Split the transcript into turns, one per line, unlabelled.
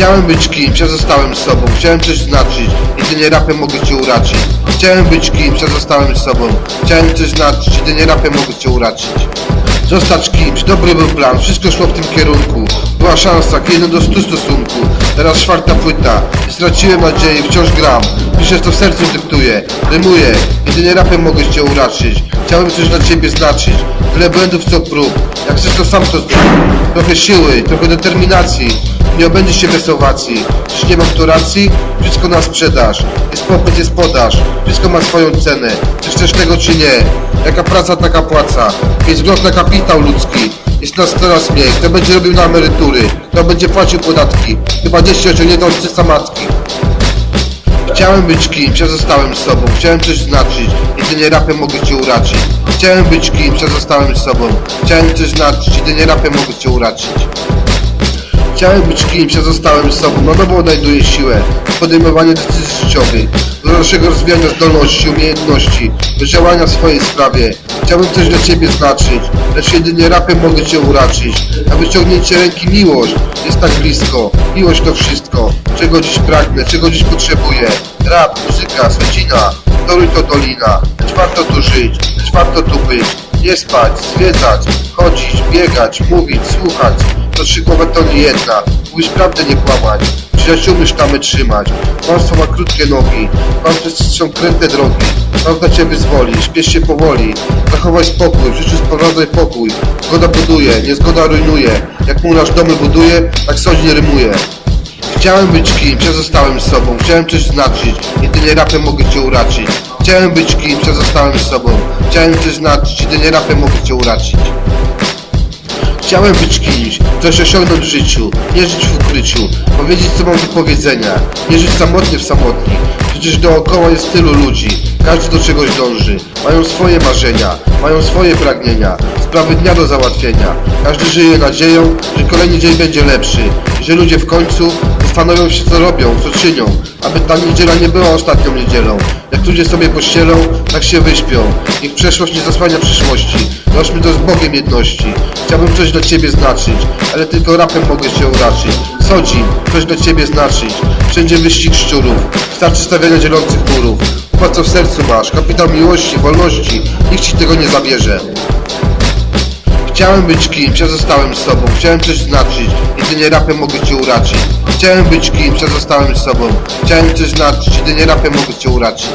Chciałem być kimś, ja zostałem sobą. Chciałem coś znaczyć, jedynie rapem mogę cię uraczyć. Chciałem być kimś, ja zostałem sobą. Chciałem coś znaczyć, jedynie rapem mogę cię uraczyć. Zostać kimś, dobry był plan, wszystko szło w tym kierunku. Była szansa, jeden do stu stosunku. Teraz czwarta płyta, straciłem nadziei, wciąż gram. Piszę to w sercu dyktuję, rymuję, jedynie rapem mogę cię uraczyć. Chciałem coś dla ciebie znaczyć, tyle błędów co prób. Jak chcesz to sam to zrób. Trochę siły, trochę determinacji. Nie obędzie się bez owacji. Czy nie mam tu racji? Wszystko na sprzedaż. Jest popyt, jest podaż. Wszystko ma swoją cenę. Czy chcesz tego, czy nie? Jaka praca, taka płaca. Jest wzgląd na kapitał ludzki. Jest nas coraz mniej. Kto będzie robił na emerytury? Kto będzie płacił podatki? Chyba dzieci ociągniętą z matki. Chciałem być kimś, ja zostałem sobą. Chciałem coś znaczyć, jedynie rapem mogę cię uraczyć. Chciałem być kimś, ja zostałem sobą. Chciałem coś znaczyć, jedynie rapem mogę cię uraczyć. Chciałem być kimś, ja zostałem sobą, na nowo odnajduję siłę. W podejmowaniu decyzji życiowych, do dalszego rozwijania zdolności, umiejętności, do działania w swojej sprawie. Chciałbym coś dla Ciebie znaczyć, lecz jedynie rapem mogę Cię uraczyć. Na wyciągnięcie ręki miłość jest tak blisko, miłość to wszystko, czego dziś pragnę, czego dziś potrzebuję. Rap, muzyka, swecina, toruj to dolina, lecz warto tu żyć, lecz warto tu być, nie spać, zwiedzać, chodzić, biegać, mówić, słuchać, to trzy głowy to nie jedna. Mówisz prawdę, nie kłamać. Przyjaciółmi sztamy trzymać. Kłamstwo ma krótkie nogi. Kłamstwo są kręte drogi. Prawda cię wyzwoli. Śpiesz się powoli. Zachowaj spokój. W życiu sprowadzaj pokój. Zgoda buduje, niezgoda rujnuje. Jak murarz domy buduje, tak sądnie rymuje. Chciałem być kimś, ja zostałem sobą. Chciałem coś znaczyć, jedynie rapem mogę cię uraczyć. Chciałem być kimś, ja zostałem sobą. Chciałem coś znaczyć, jedynie rapem mogę cię uraczyć. Chciałem być kimś, coś osiągnąć w życiu, nie żyć w ukryciu, powiedzieć co mam do powiedzenia, nie żyć samotnie w samotni. Przecież dookoła jest tylu ludzi, każdy do czegoś dąży, mają swoje marzenia, mają swoje pragnienia, sprawy dnia do załatwienia. Każdy żyje nadzieją, że kolejny dzień będzie lepszy że ludzie w końcu zastanowią się co robią, co czynią, aby ta niedziela nie była ostatnią niedzielą. Jak ludzie sobie pościelą, tak się wyśpią. Niech przeszłość nie zasłania przyszłości. Nośmy to z Bogiem jedności. Chciałbym coś dla Ciebie znaczyć, ale tylko rapem mogę Cię uraczyć. Sodzim, coś dla Ciebie znaczyć. Wszędzie wyścig szczurów, starczy stawiania dzielących murów. Popatrz co w sercu masz, kapitał miłości, wolności. Nikt Ci tego nie zabierze. Chciałem być kimś, ja zostałem sobą. Chciałem coś znaczyć, jedynie rapem mogę Cię uraczyć. Chciałem być kimś, ja zostałem sobą. Chciałem coś znaczyć, jedynie rapem mogę Cię uraczyć.